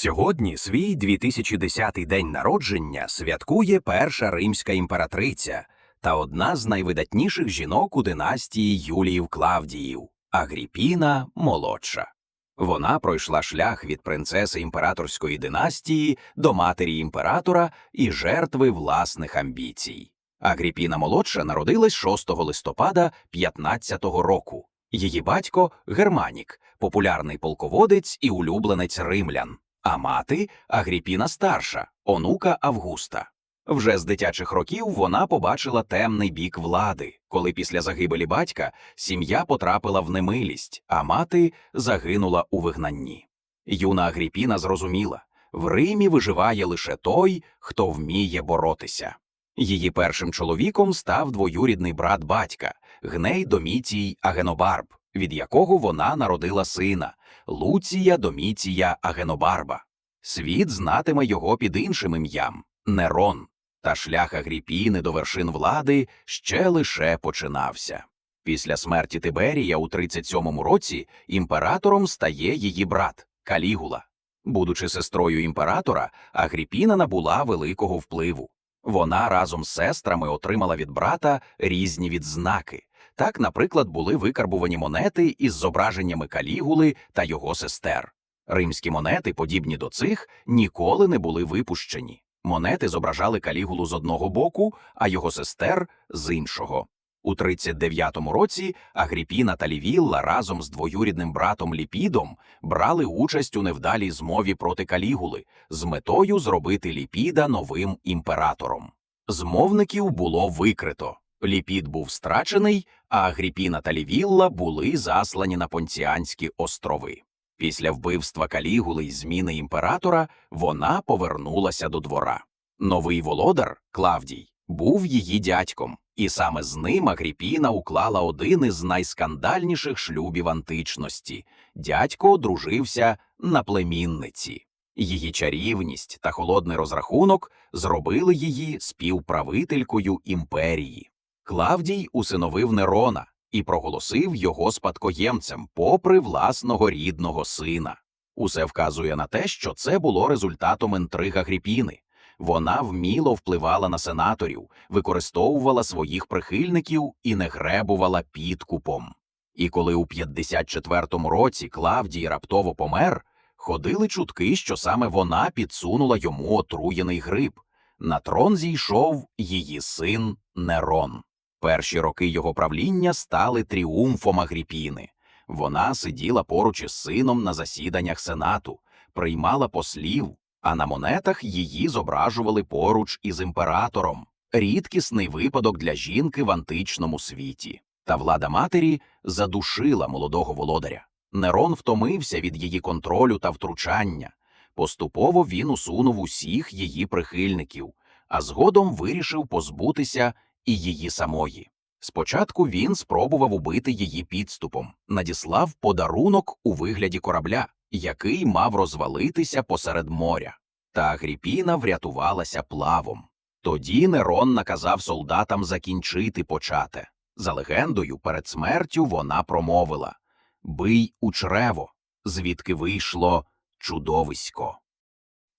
Сьогодні свій 2010 день народження святкує перша римська імператриця та одна з найвидатніших жінок у династії Юліїв Клавдіїв Агріпіна молодша. Вона пройшла шлях від принцеси імператорської династії до матері імператора і жертви власних амбіцій. Агріпіна молодша народилась 6 листопада 15 року. Її батько Германік, популярний полководець і улюбленець римлян, а мати Агріпіна старша, онука Августа. Вже з дитячих років вона побачила темний бік влади, коли після загибелі батька сім'я потрапила в немилість, а мати загинула у вигнанні. Юна Агріпіна зрозуміла в Римі виживає лише той, хто вміє боротися. Її першим чоловіком став двоюрідний брат батька Гней Домітій Агенобарб, від якого вона народила сина Луція Домітія Агенобарба. Світ знатиме його під іншим ім'ям Нерон, та шлях Агріпіни до вершин влади ще лише починався. Після смерті Тиберія у 37-му році імператором стає її брат Калігула. Будучи сестрою імператора, Агріпіна набула великого впливу. Вона разом з сестрами отримала від брата різні відзнаки. Так, наприклад, були викарбувані монети із зображеннями Калігули та його сестер. Римські монети, подібні до цих, ніколи не були випущені. Монети зображали Калігулу з одного боку, а його сестер з іншого. У 39-му році Агріпіна та Лівілла разом з двоюрідним братом Ліпідом брали участь у невдалій змові проти Калігули з метою зробити Ліпіда новим імператором. Змовників було викрито. Ліпід був страчений, а Агріпіна та Лівілла були заслані на Понціанські острови. Після вбивства Калігули й зміни імператора вона повернулася до двора. Новий володар Клавдій був її дядьком, і саме з ним Агріпіна уклала один із найскандальніших шлюбів античності. Дядько одружився на племінниці. Її чарівність та холодний розрахунок зробили її співправителькою імперії. Клавдій усиновив Нерона і проголосив його спадкоємцем, попри власного рідного сина. Усе вказує на те, що це було результатом інтриг Агріпіни. Вона вміло впливала на сенаторів, використовувала своїх прихильників і не гребувала підкупом. І коли у 54-му році Клавдій раптово помер, ходили чутки, що саме вона підсунула йому отруєний гриб. На трон зійшов її син Нерон. Перші роки його правління стали тріумфом Агріпіни. Вона сиділа поруч із сином на засіданнях сенату, приймала послів, а на монетах її зображували поруч із імператором. Рідкісний випадок для жінки в античному світі. Та влада матері задушила молодого володаря. Нерон втомився від її контролю та втручання. Поступово він усунув усіх її прихильників, а згодом вирішив позбутися і її самої. Спочатку він спробував убити її підступом, надіслав подарунок у вигляді корабля, який мав розвалитися посеред моря. Та Агріпіна врятувалася плавом. Тоді Нерон наказав солдатам закінчити почате. За легендою, перед смертю вона промовила Бий у чрево, звідки вийшло чудовисько.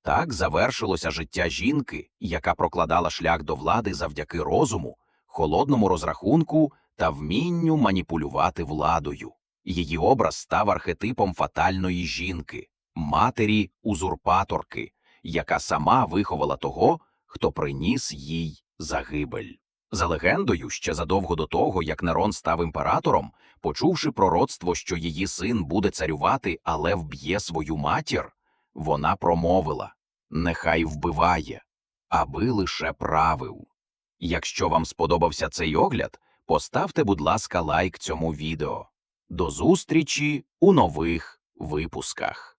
Так завершилося життя жінки, яка прокладала шлях до влади завдяки розуму, холодному розрахунку та вмінню маніпулювати владою. Її образ став архетипом фатальної жінки, матері узурпаторки, яка сама виховала того, хто приніс їй загибель. За легендою, ще задовго до того, як Нерон став імператором, почувши пророцтво, що її син буде царювати, але вб'є свою матір, вона промовила Нехай вбиває, аби лише правив. Якщо вам сподобався цей огляд, поставте, будь ласка, лайк цьому відео. До зустрічі у нових випусках.